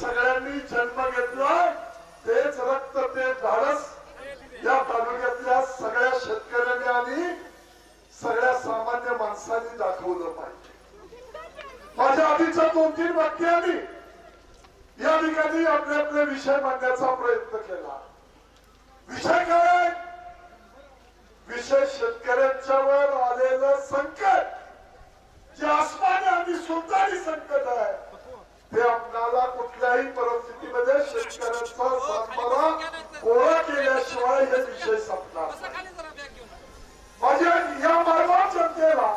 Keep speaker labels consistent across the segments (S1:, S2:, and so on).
S1: सगळ्यांनी जन्म घेतलाय तेच रक्त ते धाडस या तालुक्यातल्या सगळ्या शेतकऱ्यांनी आणि सगळ्या सामान्य माणसांनी दाखवलं पाहिजे. माझ्या आधीच्या दोन तीन वाक्यांनी या ठिकाणी आपले आपले विषय मांडण्याचा प्रयत्न केला. विषय काय आहे? विषय शेतकऱ्यांच्यावर आलेलं संकट जे आसमानी आणि सुलतानी संकट आहे. ते आपणाला कुठल्याही परिस्थितीमध्ये शेतकऱ्यांचा सातबारा कोरा केल्याशिवाय हे विषय संपणार. माझ्या या मायबाप जनतेला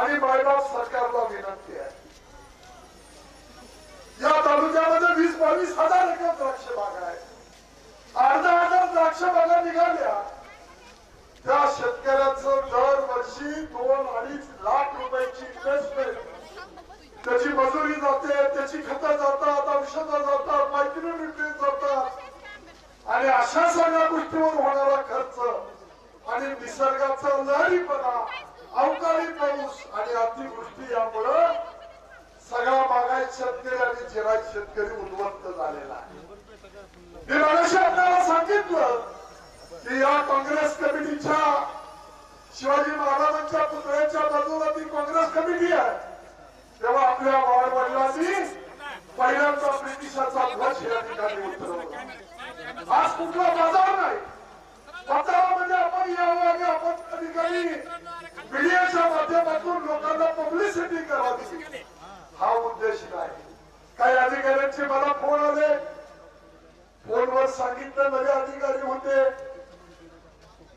S1: आणि मायबाप सरकारला विनंती आहे. या तालुक्यामध्ये वीस बावीस हजार एकर द्राक्ष बाग आहे अर्धा हजार द्राक्ष बागा निघाल्या. त्या शेतकऱ्याचं दरवर्षी दोन अडीच लाख रुपयाची इन्व्हेस्टमेंट त्याची मजुरी जाते त्याची खतं जातात औषधं जातात मायक्रोन्युट्रिएंट जातात. आणि अशा सगळ्या गोष्टीवर होणारा खर्च आणि निसर्गाचा लहरीपणा अवकाळी पाऊस आणि अतिवृष्टी यामुळं सगळा बागायत शेतकरी आणि जिरायत शेतकरी उद्ध्वस्त झालेला आहे. मी मनाशी आपल्याला सांगितलं की या काँग्रेस कमिटीच्या शिवाजी महाराजांच्या पुतळ्याच्या बाजूला ती काँग्रेस कमिटी आहे. तेव्हा आपल्या वाड वडिलांनी पहिल्यांदा ब्रिटिशाचा ध्वज या ठिकाणी उतरवला. आज कुठला बाजार नाही बाजारामध्ये आपण यावं आणि आपण त्या ठिकाणी मीडियाच्या माध्यमातून लोकांना पब्लिसिटी करावी हा उद्देश नाही काही अधिकाऱ्यांचे मला फोन आले फोनवर सांगितलं नवे अधिकारी होते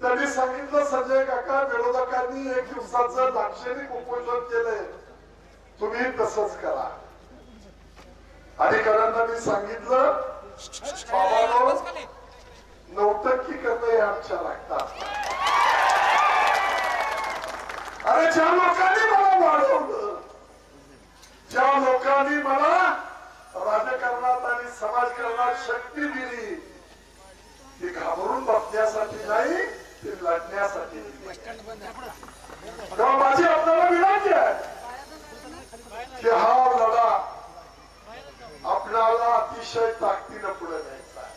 S1: त्यांनी सांगितलं संजय काका विरोधकांनी एक दिवसाचं लाक्षणिक उपोषण केलंय तुम्ही तसंच करा. अधिकाऱ्यांना मी सांगितलं बाबांनो नौटंकी करणं हे आमच्या लागतात अरे ज्या लोकांनी मला वाढवलं ज्या लोकांनी मला राजकारणात आणि समाजकारणात शक्ती दिली ती घाबरून बसण्यासाठी नाही ती लढण्यासाठी दिली. तेव्हा माझी आपल्याला विनंती आहे की हा लढा आपल्याला अतिशय ताकदीनं पुढे न्यायचा आहे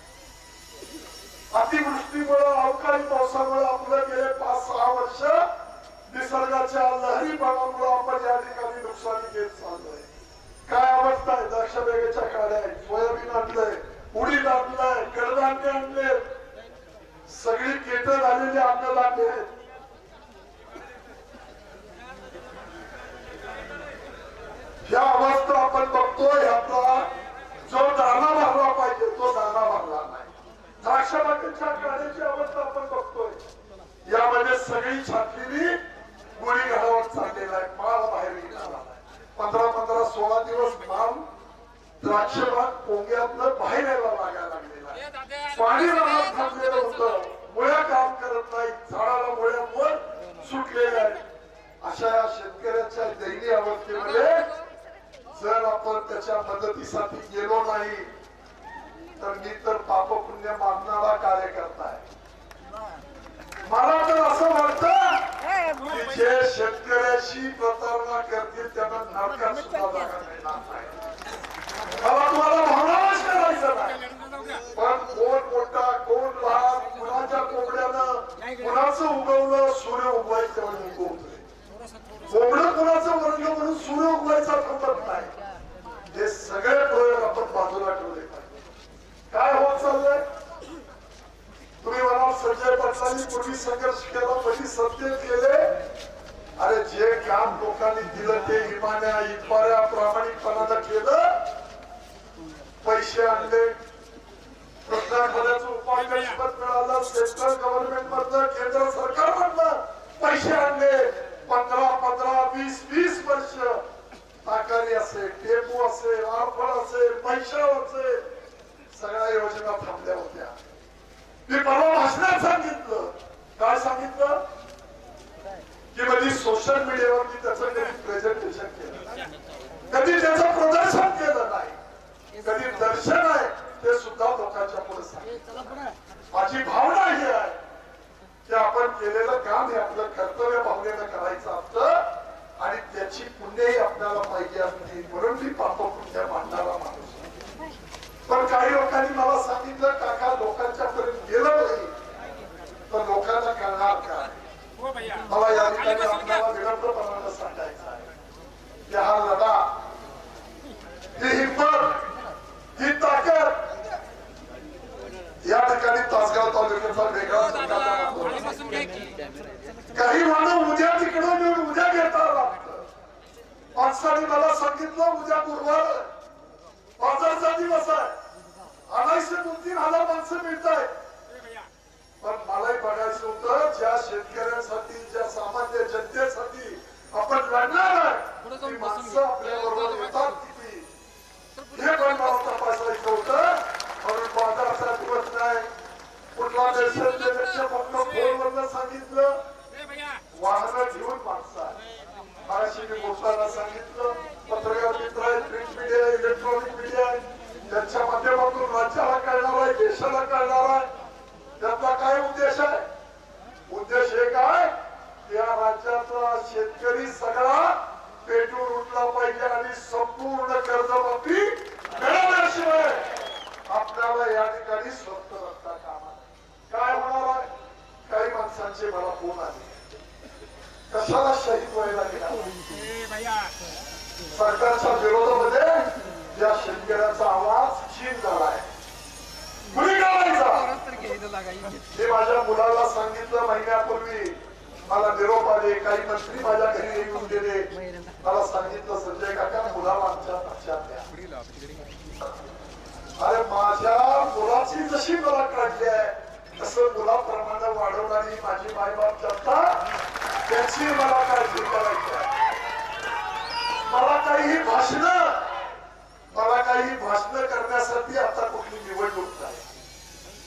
S1: अतिवृष्टीमुळे अवकाळी पावसामुळे आपलं गेले पाच सहा वर्ष निसर्गाच्या लहरी पाण्यामुळे आपण या ठिकाणी नुकसानी घेत चाललोय काय अवस्था आहे द्राक्ष बेगेच्या काड्या आहेत सोयाबीन आणलंय उडीद आणलंय कडधान्य आणले सगळी केट झालेली अन्नधान्य आहेत या अवस्था आपण बघतोय आपला जो दाना भरला पाहिजे तो दाना भरला नाही द्राक्ष बागेच्या काड्याची अवस्था आपण बघतोय यामध्ये सगळी छाटलेली गोळी घालावर चाललेला आहे माल बाहेर निघाला पंधरा पंधरा सोळा दिवस माल द्राक्ष बाग पोंग्यातलं बाहेर यायला लागायला लागलेला पाणी राहत थांबलेलं होतं. मुळ्या काम करत नाही झाडाला मुळ्या वर सुटलेल्या आहेत. अशा या शेतकऱ्याच्या दैनी अवस्थेमध्ये जर आपण त्याच्या मदतीसाठी गेलो नाही तर मी तर पाप पुण्य मानणारा कार्यकर्ता आहे. मला तर असं वाटतं की जे शेतकऱ्याशी प्रतारणा करतील त्यांना नरकात सुद्धा जागा मिळणार नाही. मला तुम्हाला भावनाच करायचं नाही. पण कोण मोठा कोण लहान कुणाच्या कोंबड्यानं कुणाचं उगवलं सूर्य उगवायचं म्हणून उगवतोय कोंबडं कुणाचं वर्ग म्हणून सूर्य उगवायचा थांबत नाही हे सगळे प्रयोग आपण बाजूला ठेवले पाहिजे काय होत चाललंय तुम्ही मला संजय पाटलांनी पूर्वी संघर्ष केला पहिली सत्तेत केले अरे जे काम लोकांनी दिलं ते इमान्या इतबाऱ्या माझी भावना ही आहे की आपण केलेलं काम हे आपलं कर्तव्य भावनेनं करायचं असतं आणि त्याची पुण्यही आपल्याला पाहिजे असते. म्हणून मी पाप पुण्य मांडणारा माणूस पण काही लोकांनी मला सांगितलं काका लोकांच्या पर्यंत गेलं नाही. तर लोकांना कळणार
S2: का?
S1: मला या ठिकाणी आपल्याला विनम्रपणानं सांगायचं आहे. की हा लढा या ठिकाणी तासगाव तालुक्याचा वेगळा
S2: की.
S1: काही मानव उद्या तिकडून उद्या घेता लागतं माणसाने मला सांगितलं उद्या गुरुवार. बाजारचा दिवस आहे. आणायचे दोन तीन हजार माणसं मिळत कुठला देशाच्या फक्त फोनवरनं सांगितलं
S2: ए भैया.
S1: वाहनं घेऊन माणसं आहे माझ्याशी मी बोलताना सांगितलं पत्रकार मित्र आहे प्रिंट मीडिया आहे इलेक्ट्रॉनिक मीडिया आहे त्यांच्या माध्यमातून राज्याला कळणार आहे देशाला कळणार आहे. त्याचा काय उद्देश आहे? उद्देश एक आहे की या राज्याचा शेतकरी सगळा पेटून उठला पाहिजे आणि संपूर्ण कर्जमाफी आपल्याला या ठिकाणी कामा काय होणार काही माणसांचे मला फोन आले. कशाला शहीद व्हायला गेला? सरकारच्या विरोधामध्ये या शेतकऱ्याचा आवाज चीन झालाय. हे माझ्या मुलाला सांगितलं महिन्यापूर्वी. मला निरोप आले काही मंत्री माझ्या घरी येऊन गेले. मला सांगितलं संजय काका मुलाला आमच्या पक्षात द्या. अरे माझ्या मुलाची जशी मला काढली आहे असं मुलाप्रमाणे वाढवणारी माझी मायबाप जनता त्याची मला काळजी करायची मला काही भाषण मला काही भाषण करण्यासाठी आता कुठली निवडणूक नाही.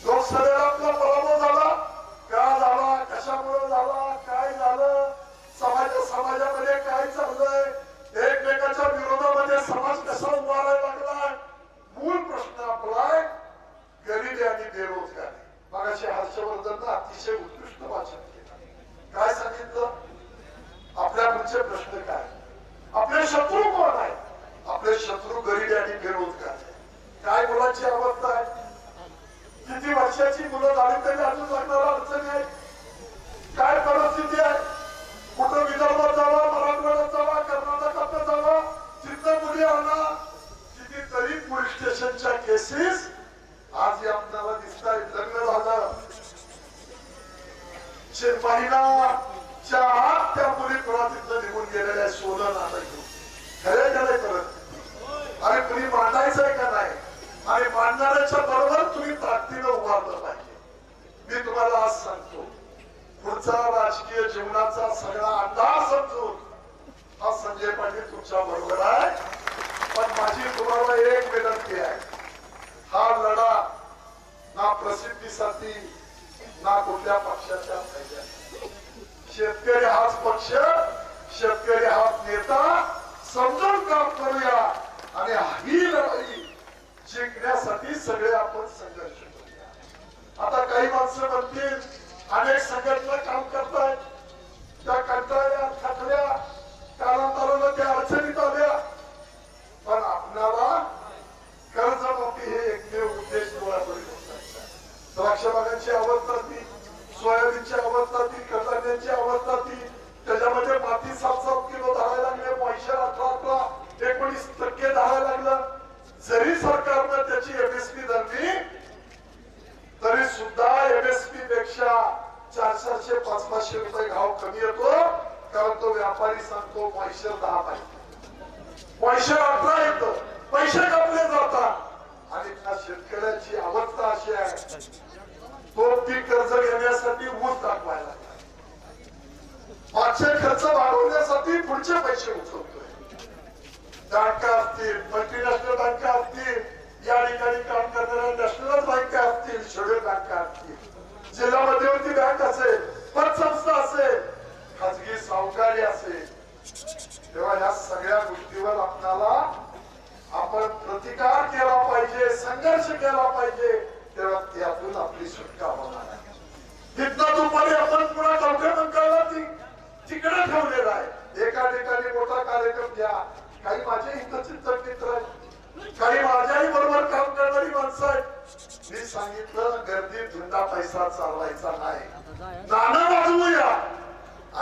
S1: लोकसभेला आपला पराभव झाला. का झाला? कशामुळे झाला? काय झालं? बँक असेल पतसंस्था असेल खाजगी सावकारी असेल. तेव्हा या सगळ्या गोष्टीवर आपल्याला आपण प्रतिकार केला पाहिजे संघर्ष केला पाहिजे तेव्हा त्यातून आपली सुटका होणार आहे. तिथं दुपारी आपण पुन्हा चौथ्या बंकाला तिकडे ठेवलेला आहे. एका ठिकाणी मोठा कार्यक्रम घ्या. काही माझे हितचिंतक मित्र आहेत. काही माझ्याही बरोबर काम करणारी माणसं आहेत. मी सांगितलं गर्दी धुंदा पैसा चालवायचा नाही. नाना वाजवूया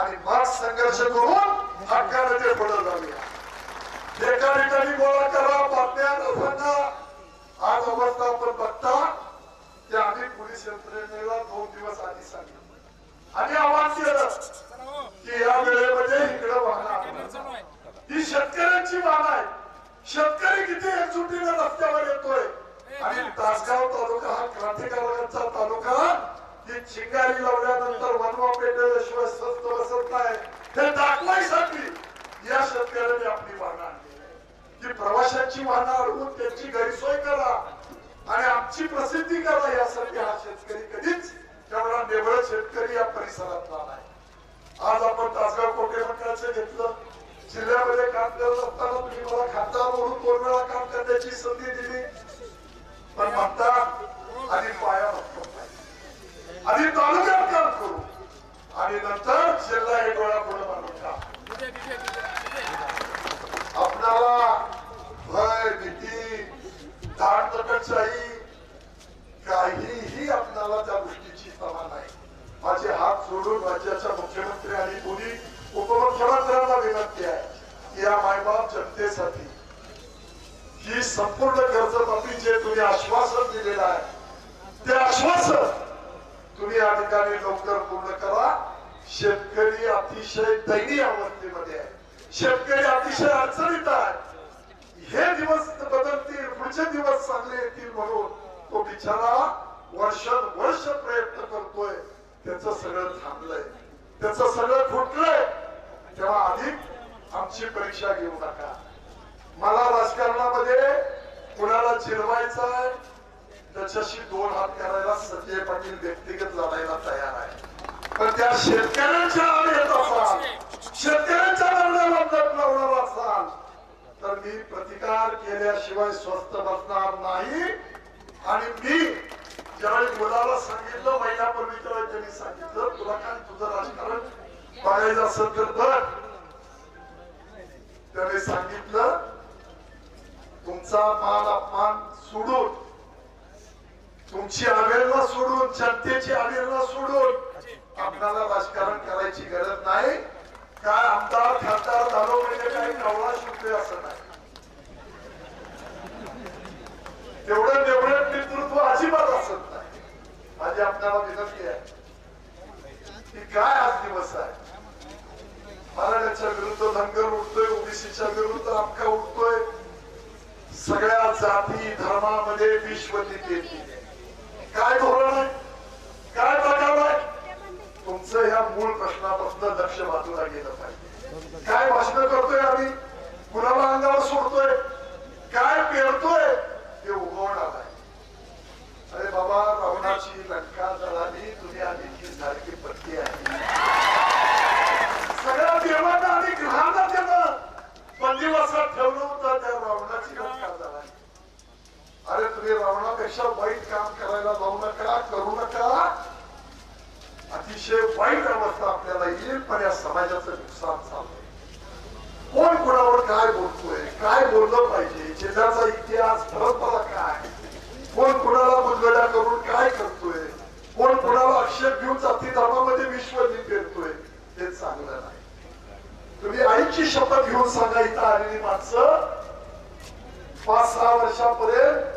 S1: आणि मग संघर्ष करून हक्काने ते पुढे जाऊया. एका ठिकाणी गोळा करा बातम्या लोकांना. आज अवस्था आपण बघता ते आम्ही पोलीस यंत्रणेला दोन दिवस आधी सांगितलं. आणि आवाज केलं की या वेळेमध्ये इकडे वाहणार ही शेतकऱ्यांची वाहन आहे. शेतकरी किती एकजुटीने रस्त्यावर येतोय. आणि तासगाव तालुका हा क्रांतिकारकांचा तालुका. ही चिंगारी लावल्यानंतर वनवा पेटवल्याशिवाय स्वस्त बसत नाही. ते दाखवायसाठी या शेतकऱ्याने आपली वाहनं आणली की प्रवाशांची वाहनं अडवून त्यांची गैरसोय करा आणि आमची प्रसिद्धी करा यासाठी हा शेतकरी कधीच तेवढा निवळ शेतकरी या परिसरात नाही. आज आपण तासगाव कोटे मंडळाचं घेतलं. जिल्ह्यामध्ये काम करत असताना तुम्ही मला खासदार म्हणून दोन वेळा काम करण्याची संधी दिली. पण म्हणता आणि पाया रक्कम आधी तालुक्यात काम करू. आणि नंतर जिल्हा हे डोळ्यापुढे मानून काम आपल्याला भय भीती धाडतकटशाही काहीही आपल्याला त्या गोष्टीची तमा नाही. माझे हात सोडून राज्याच्या मुख्यमंत्री आणि दोन्ही उपमुख्यमंत्र्यांना विनंती आहे की या मायबाप जनतेसाठी ही संपूर्ण कर्जमाफी जे तुम्ही आश्वासन दिलेलं आहे ते आश्वासन तुम्ही या ठिकाणी लवकर पूर्ण करा. शेतकरी अतिशय दयनीय अवस्थेमध्ये आहे. शेतकरी अतिशय अडचणीत आहे. हे दिवस बदलतील पुढचे दिवस चांगले येतील म्हणून तो बिचारा वर्षानुवर्ष प्रयत्न करतोय. त्याच सगळं थांबलंय. त्याच सगळं फुटलंय. तेव्हा अधिक आमची परीक्षा घेऊ नका. मला राजकारणामध्ये कुणाला चिरवायचं आहे त्याच्याशी दोन हात करायला संजय पाटील व्यक्तिगत लढायला तयार आहे पण त्या शेतकऱ्यांच्या आड येत असाल शेतकऱ्यांच्या दरम्यान असाल तर मी प्रतिकार केल्याशिवाय स्वस्त बसणार नाही. आणि मी ज्यावेळी मुलाला सांगितलं महिन्यापूर्वी त्यावेळी त्यांनी सांगितलं तुला काय तुझं राजकारण बघायचं असेल तर बघ. त्याने सांगितलं तुमचा मान अपमान सोडून तुमची अवेळना सोडून जनतेची अवेळना सोडून आपल्याला राजकारण करायची गरज नाही. काय आमदार खासदार झालो म्हणजे काही कवळा शुद्ध असं नाही. तेवढं तेवढं नेतृत्व अजिबात असत नाही. माझी आपल्याला विनंती आहे की काय आज दिवस आहे? मराठ्याच्या विरुद्ध धनगर उठतोय ओबीसीच्या विरुद्ध अख्खा उठतोय सगळ्या जाती धर्मामध्ये विश्वनीती येते काय धोरण आहे? काय प्रकार आहे? तुमचं ह्या मूळ प्रश्नापासून लक्ष बाजूला गेलं पाहिजे. काय भाषण करतोय आम्ही? कुणाला अंगावर सोडतोय? काय पेरतोय? ते उगवणार आहे. अरे बाबा रावणाची लंका जळाली तुम्ही आधीची सारखी पत्ती आहे. सगळ्या देवांना आणि ग्रहांना त्यानं बंदिवासात ठेवलं होतं त्या रावणाची लंका जळाली तुम्ही रावणापेक्षा वाईट काम करायला जाऊ नका करू नका. अतिशय वाईट अवस्था आपल्याला येईल पण या समाजाचं नुकसान चाललंय. कोण कोणावर काय बोलतोय? काय बोललं पाहिजे? जिल्ह्याचा इतिहास परंपरा काय? कोण कुणाला मुलगड्या करून काय करतोय? कोण कुणाला आक्षेप घेऊन जाती धर्मामध्ये विश्व पेरतोय? हे चांगलं नाही. तुम्ही आईची शपथ घेऊन सांगा इथं आलेली माणसं. पाच सहा वर्षापर्यंत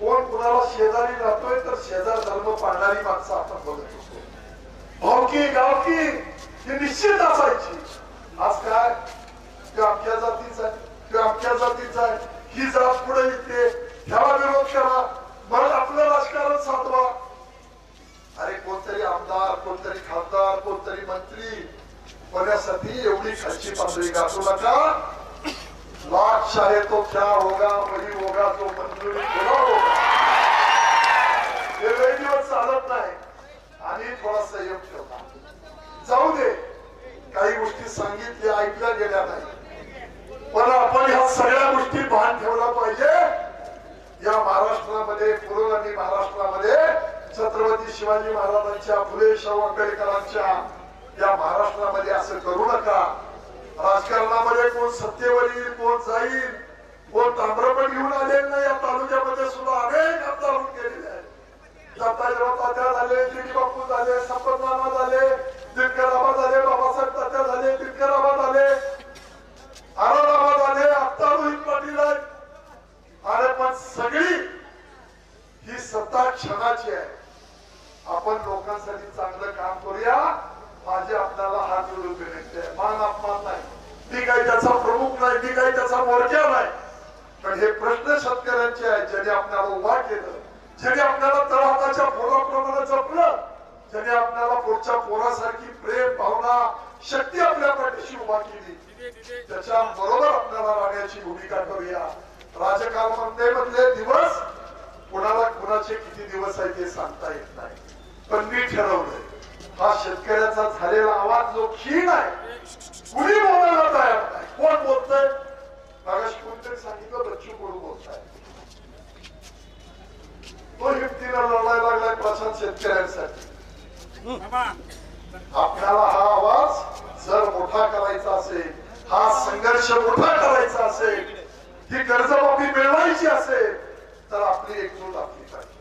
S1: कोण कुणाला शेजारी राहतोय तर शेजार धर्म पाळणारी माणसं आपण बघत होतो. भावकी गावकी ही निश्चित असायची. आज काय? ते आमच्या जातीचा आहे ते आमच्या जातीचा आहे. ही जात पुढे येते. ह्याला विरोध करा. मग आपलं राजकारण साधवा. अरे कोणतरी आमदार कोणतरी खासदार कोणतरी मंत्री होण्यासाठी एवढी खालची पातळी गाठू नका? लाख शाळे तो क्या होगा वही होगा तो दिवस चालत नाही आणि थोडा संयम ठेवला जाऊ दे काही गोष्टी सांगितल्या ऐकल्या गेल्या नाही पण आपण ह्या सगळ्या गोष्टी भान ठेवला पाहिजे. या महाराष्ट्रामध्ये महाराष्ट्रामध्ये छत्रपती शिवाजी महाराजांच्या फुले शाहू आंबेडकरांच्या या महाराष्ट्रामध्ये असं करू नका. राजकारणामध्ये कोण सत्तेवर येईल कोण जाईल कोण ताम्रपट घेऊन आलेलं नाही. या तालुक्यामध्ये सुद्धा अनेक आमदार होऊन गेलेले आहेत दत्ताजीराव तात्या झाले दिली बापू झाले नाना झाले दिनकर आबा झाले बाबासाहेब तात्या झाले दिनकर आबा झाले आनंदाबा झाले आत्ता रोहित पाटील आहेत अरे पण सगळी ही सत्ता क्षणाची आहे आपण लोकांसाठी चांगलं काम करूया माझे आपल्याला हात जोडून विनंती आहे मान अपमान नाही ती काही त्याचा प्रमुख नाही ती काही त्याचा मोर्चा नाही पण हे प्रश्न शेतकऱ्यांचे आहेत ज्याने आपल्याला उभा केलं ज्याने आपल्याला तळहाताच्या पोराप्रमाणे जपलं ज्याने आपल्याला पुढच्या पोरासारखी प्रेम भावना शक्ती आपल्या पाठीशी उभा केली
S2: तिथे तिथे
S1: त्याच्या बरोबर आपल्याला राहण्याची भूमिका करूया राजकारणामध्ये दिवस कुणाला कुणाचे किती दिवस आहे ते सांगता येत नाही पण मी ठरवलंय हा शेतकऱ्याचा झालेला आवाज आहे कुणी बोलायला तयार नाही कोण बोलतय? मागाशी कोणतरी सांगितलं बच्चू कडू बोलताय. तो हिमतीला लढायला लागलाय प्रशांत शेतकऱ्यांसाठी. आपल्याला हा आवाज जर मोठा करायचा असेल हा संघर्ष मोठा करायचा असेल ही कर्जमाफी मिळवायची असेल तर आपली एकजूट आपली पाहिजे.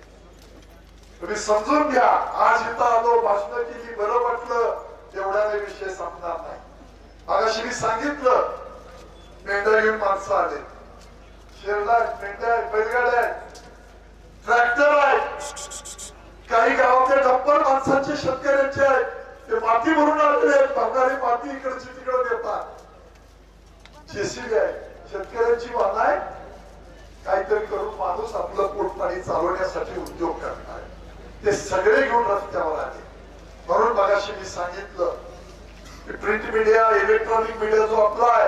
S1: तुम्ही समजून घ्या आज इथं आलो भाषण केली बरं वाटलं एवढ्याने विषय संपणार नाही. मागाशी मी सांगितलं मेंढ्या घेऊन माणसं आले. शेरला मेंढ्या आहेत, बैलगाड्या आहेत ट्रॅक्टर आहेत. काही गावातले डंपर माणसांचे शेतकऱ्यांचे आहेत. ते माती भरून आलेले आहेत. भंगारी माती इकडची तिकडे देतात. जेसीबी आहे. शेतकऱ्यांची वाहन आहे काहीतरी करून माणूस आपलं पोटपाणी चालवण्यासाठी उद्योग करणार ते सगळे घेऊन रस्त्यावर आले. म्हणून मगाशी मी सांगितलं की प्रिंट मीडिया इलेक्ट्रॉनिक मीडिया जो आपला आहे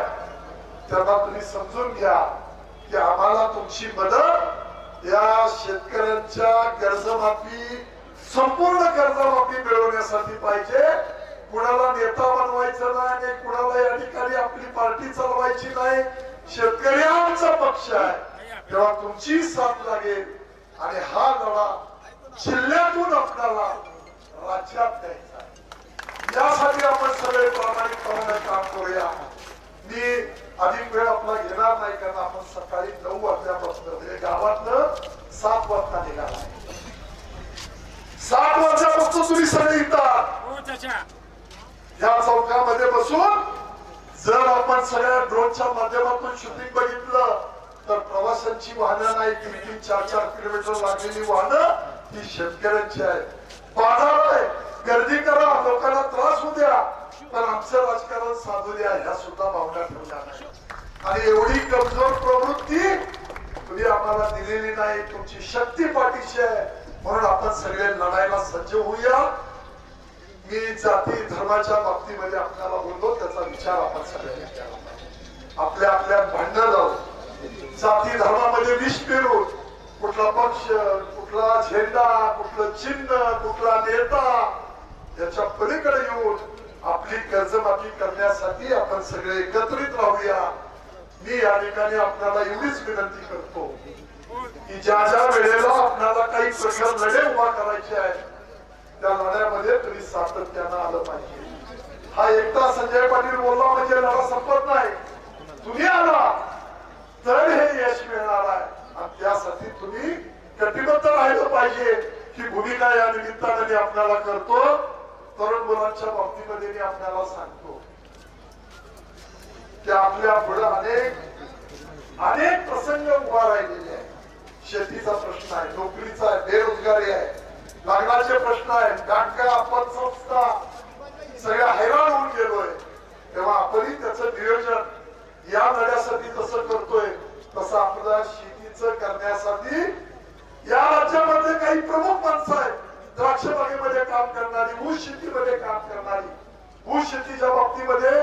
S1: त्यांना तुम्ही समजून घ्या की आम्हाला तुमची मदत या शेतकऱ्यांच्या कर्जमाफी संपूर्ण कर्जमाफी मिळवण्यासाठी पाहिजे. कुणाला नेता बनवायचं नाही आणि कुणाला या ठिकाणी आपली पार्टी चालवायची नाही. शेतकरी आमचा पक्ष आहे. तेव्हा तुमची साथ लागेल आणि हा लढा जिल्ह्यातून आपल्याला राज्यात द्यायचा आहे. यासाठी आपण सगळे प्रामाणिकपणाने काम करूया. मी अधिक वेळ आपला घेणार नाही कारण आपण सकाळी नऊ वाजल्यापासून म्हणजे गावातनं सात वाजता निघाला आहे. सात वाजल्यापासून तुम्ही सगळे येतात
S2: हो
S1: या चौकामध्ये बसून जर आपण सगळ्या ड्रोनच्या माध्यमातून शूटिंग बघितलं तर प्रवाशांची वाहनं नाही तीन तीन चार चार किलोमीटर लागलेली वाहनं ही शेतकऱ्यांची आहेत. बाजार आहे गर्दी करा लोकांना त्रास होऊ द्या पण आमचं राजकारण साधू द्या ह्या सुद्धा भावना ठेवल्या नाही. आणि एवढी कमजोर प्रवृत्ती तुम्ही आम्हाला दिलेली नाही तुमची शक्ती पाठीशी आहे. म्हणून आपण सगळे लढायला सज्ज होऊया. मी जाती धर्माच्या बाबतीमध्ये आपल्याला बोललो त्याचा विचार आपण सगळ्यांनी केला आपल्या आपल्या भांडण लावून जाती धर्मामध्ये विष पेरून कुठला पक्ष कुठला झेंडा कुठलं चिन्ह कुठला नेता याच्या पलीकडे येऊन आपली कर्जमाफी करण्यासाठी आपण सगळे एकत्रित राहूया. मी या ठिकाणी आपल्याला एवढीच विनंती करतो की ज्या ज्या वेळेला आपल्याला काही प्रकार लढे उभा करायचे आहेत त्या लढ्यामध्ये तरी सातत्यानं आलं पाहिजे. हा एकटा संजय पाटील बोलला म्हणजे लढा संपत नाही. तुम्ही आला तर हे यश मिळणार आहे आणि त्यासाठी तुम्ही कटिबद्ध राहिलं पाहिजे. ही भूमिका या निमित्ताने मी आपल्याला करतो. तरुण मुलांच्या बाबतीमध्ये मी आपल्याला सांगतो की आपल्या पुढे अनेक अनेक प्रसंग उभा राहिलेले आहेत. शेतीचा प्रश्न आहे नोकरीचा आहे बेरोजगारी आहे लग्नाचे प्रश्न आहेत बँका पतसंस्था सगळ्या हैराण होऊन गेलोय. तेव्हा आपणही त्याचं नियोजन या लढ्यासाठी जसं करतोय तसं आपल्या शेतीचं करण्यासाठी या राज्यामध्ये काही प्रमुख माणसं आहेत. द्राक्ष बागेमध्ये काम करणारी ऊस शेतीमध्ये काम करणारी ऊस शेतीच्या बाबतीमध्ये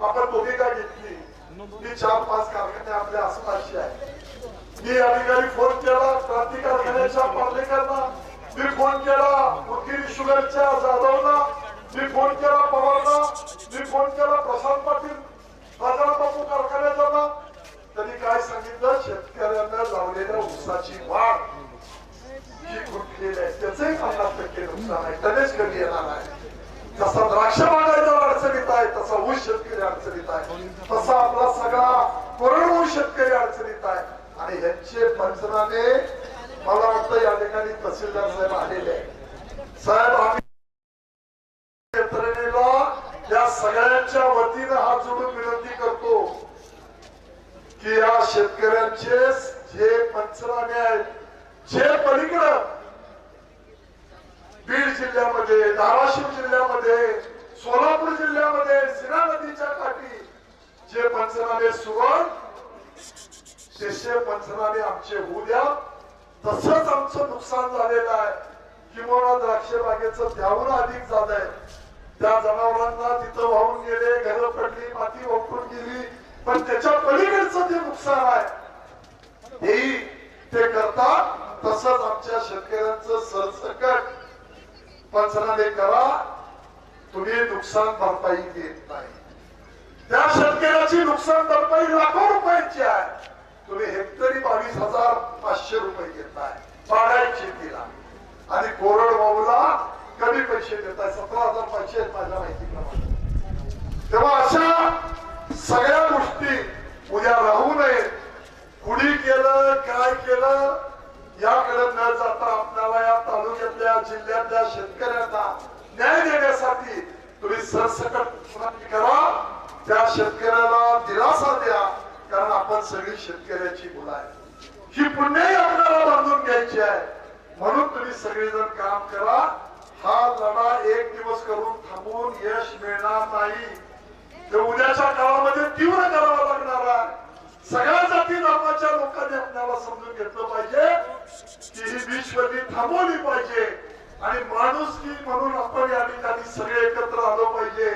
S1: आपण भूमिका घेतली. ही चार पाच कारखाने आपल्या आसपासची आहे मी या ठिकाणी फोन केला क्रांती कारखान्याच्या पार्लेकरांना मी फोन केला वकील शुगरच्या जाधवना मी फोन केला पवारना मी फोन केला प्रशांत पाटील. राजारामबापू कारखान्याचा त्यांनी काय सांगितलं? शेतकऱ्यांना लावलेल्या ऊसाची वाढ. जे जसा द्राक्ष बागायचा अडचणीत आहे तसा ऊस शेतकरी अडचणीत आहे तसा आपला सगळा कोरडवू शेतकरी अडचणीत आहे आणि ह्यांचे पंचनामे मला वाटतं या ठिकाणी तहसीलदार साहेब आलेले साहेब आम्ही किंवा बागेचं त्याहून अधिक झालंय त्या जनावरांना तिथं वाहून गेले घर पडली माती वापरून गेली पण त्याच्या पलीकडचं जे नुकसान आहे. हेही ते करतात तसंच आमच्या शेतकऱ्यांचं सरसकट. पंचनामे करा तुम्ही नुकसान भरपाई देत नाही. त्या शेतकऱ्याची नुकसान भरपाई लाखो रुपयाची आहे. तुम्ही हेक्टरी बावीस हजार पाचशे रुपये घेताय. बागायत शेतीला आणि कोरडवाहूला कमी पैसे देताय सतरा हजार पाचशे आहेत माझ्या माहितीप्रमाणे. तेव्हा अशा सगळ्या गोष्टी उद्या राहू नये कुणी केलं काय केलं याकडे न जाता आपल्याला या तालुक्यातल्या जिल्ह्यातल्या शेतकऱ्यांना न्याय देण्यासाठी तुम्ही सरसकट करा. त्या शेतकऱ्याला दिलासा द्या कारण आपण सगळी शेतकऱ्याची मुलं आहे ही पुण्याही आपल्याला बांधून घ्यायची आहे. म्हणून तुम्ही सगळेजण काम करा. हा लढा एक दिवस करून थांबवून यश मिळणार नाही. ते उद्याच्या काळामध्ये तीव्र करावा लागणार आहे. सगळ्या जाती धर्माच्या लोकांनी आपल्याला समजून घेतलं पाहिजे. की ही विश्वनी थांबवली पाहिजे. आणि माणुसकी म्हणून आपण या ठिकाणी सगळे एकत्र आलो पाहिजे.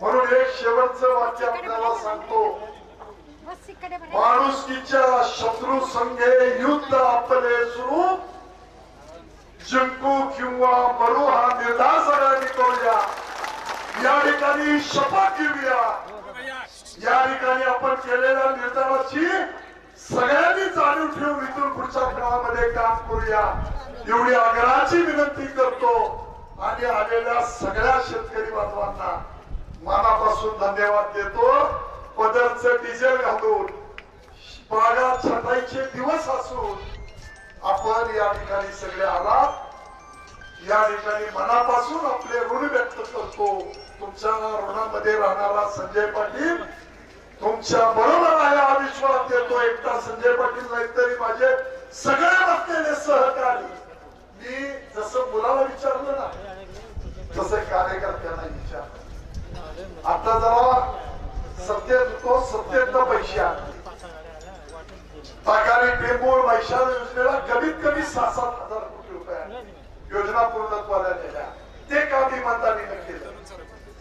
S1: म्हणून एक शेवटचं वाक्य आपल्याला सांगतो. माणुसकीच्या शत्रू संघे युद्ध आपले सुरू. जिंकू किंवा मरू हा निर्धार सगळ्यांनी करूया. या ठिकाणी शपथ घेऊया. या ठिकाणी आपण केलेल्या निर्धाराची सगळ्यांनी जाणीव ठेवून इथून पुढच्या काळामध्ये काम करूया. एवढी आग्रहाची विनंती करतो आणि आलेल्या सगळ्या शेतकरी बांधवांना मनापासून धन्यवाद देतो. पदरचं डिझेल घालून बागा छटाईचे दिवस असून आपण या ठिकाणी सगळे आलात. या ठिकाणी मनापासून आपले ऋण व्यक्त करतो. तुमच्या ऋणामध्ये राहणारा संजय पाटील तुमच्या बरोबर आहे हा विश्वास देतो एकटा संजय पाटील नाही तरी माझे सगळे असलेले सहकारी. मी जसं मुलाला विचारलं ना तसं कार्यकर्त्यांना विचारलं. आता जरा सत्य तो सत्तेतनं पैसे आणले सरकारी टेंबूर वैशाल योजनेला कमीत कमी सहा सात हजार कोटी रुपये योजना पूर्णत्वाला नेल्या. ते काम इमानदारीनं केलं.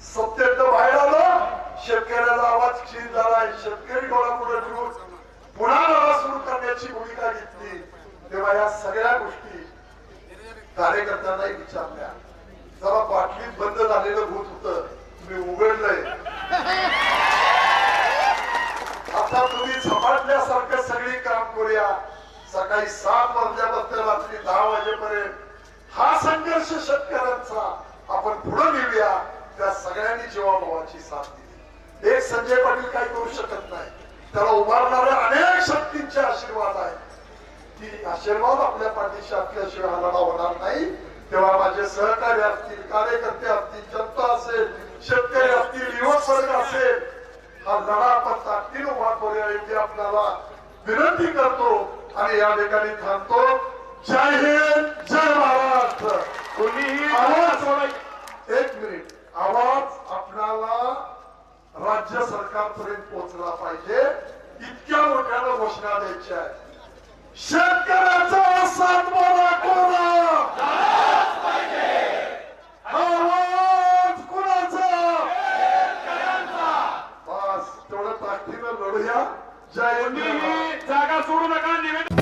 S1: सत्तेतनं बाहेर आलं. शेतकऱ्याला आवाज क्षीण झाला. शेतकरी डोळा पुढे ठेवून पुन्हा लढा सुरू करण्याची भूमिका घेतली. तेव्हा या सगळ्या गोष्टी कार्यकर्त्यांनाही विचारल्या. जरा बाटलीत बंद झालेलं भूत होत. तुम्ही उघडलंय. आता तुम्ही झपाटल्यासारखं सगळी काम करूया. सकाळी सात वाजल्यापासून रात्री दहा वाजेपर्यंत हा संघर्ष शेतकऱ्यांचा आपण पुढे नेऊया. त्या सगळ्यांनी जीवाभावाची साथ दिली. एक संजय पाटील काही करू शकत नाही. त्याला उभारणाऱ्या अनेक शक्तींचे आशीर्वाद आहेत. ती आशीर्वाद आपल्या पाठीशी असल्याशिवाय हा लढा होणार नाही. तेव्हा माझे सहकारी असतील कार्यकर्ते असतील जनता असेल शेतकरी असतील युवक वर्ग असेल हा लढा आपण ताकदीने उभा करूया एवढी आपल्याला विनंती करतो आणि या ठिकाणी थांबतो. जय हिंद जय महाराष्ट्र.
S2: कोणीही
S1: आवाज एक मिनिट. आवाज आपल्याला राज्य सरकारपर्यंत पोहोचला पाहिजे. इतक्या मोठ्यानं घोषणा द्यायच्या आहे शेतकऱ्याचा सातबारा कोरा. आवाज बस जय जय
S2: जागा सोडू नका निवेदन